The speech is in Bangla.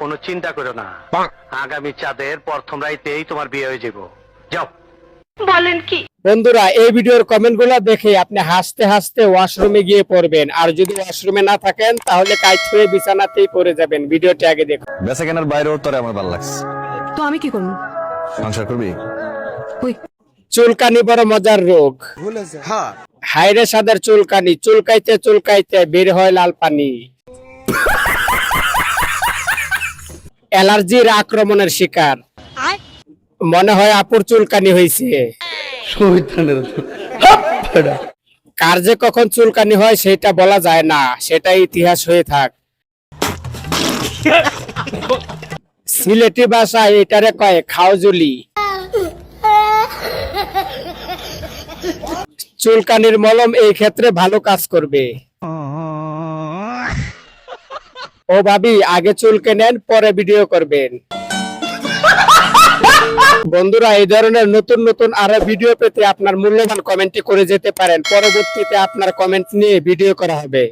কোনো চিন্তা করো না। আগামী চাঁদের প্রথম রাইতেই তোমার বিয়ে হয়ে যাব যাও। বলেন কি? বন্ধুরা এই ভিডিওর কমেন্টগুলো দেখে আপনি হাসতে হাসতে ওয়াশরুমে গিয়ে পড়বেন। আর যদি ওয়াশরুমে না থাকেন তাহলে হয়ে বিছানাতেই পড়ে যাবেন। ভিডিওটি আগে দেখুন। বেচা কেনার বাইরেও তোরে আমার ভালো লাগছে। তো আমি কি করব? সংসার করবি? চুলকানি বড় মজার রোগ। হাইরে সাদের চুলকানি চুলকাইতে চুলকাইতে বের হয় লাল পানি। অ্যালার্জির আক্রমণের শিকার। মনে হয় আপুর চুলকানি হয়েছে কার যে কখন চুলকানি হয় সেটা বলা যায় না সেটা ইতিহাস হয়ে থাক। সিলেটি ভাষায় এটারে কয় খাওজুলি। চুলকানির মলম এই ক্ষেত্রে ভালো কাজ করবে। ও ভাবি, আগে চুলকে নেন, পরে ভিডিও করবেন। বন্ধুরা, এই ধরনের নতুন নতুন আরও ভিডিও পেতে আপনার মূল্যবান কমেন্টটি করে যেতে পারেন। পরবর্তীতে আপনার কমেন্ট নিয়ে ভিডিও করা হবে।